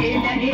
ಹೇಳಲೇ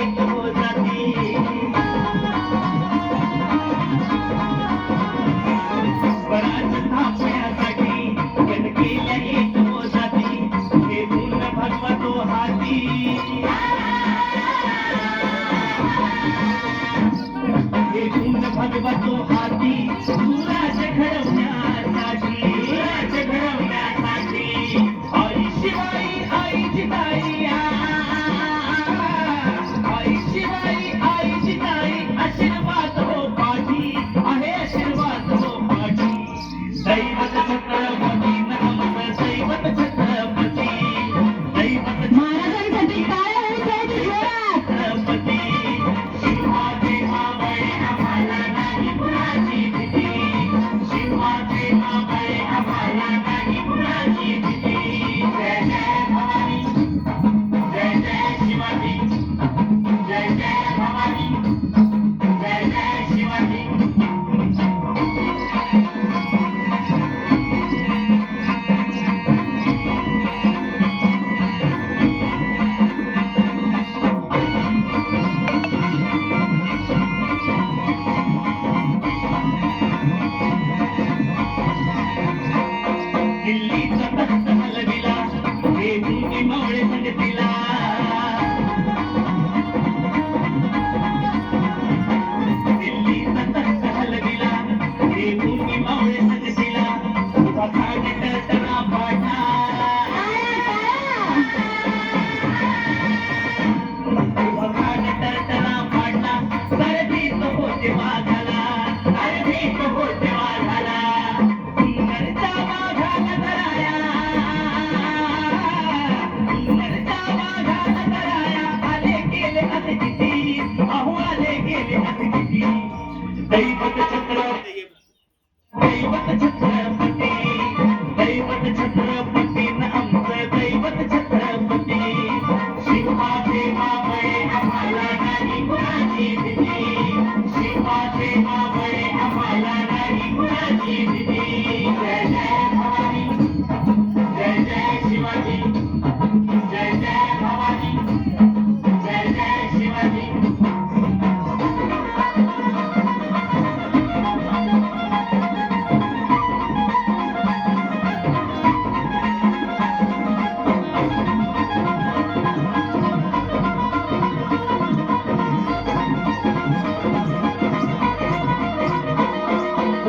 Baby,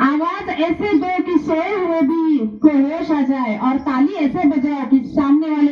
आवाज ऐसे दो कि सोए हुए भी को होश आ जाए और ताली ऐसे बजाओ कि सामने वाले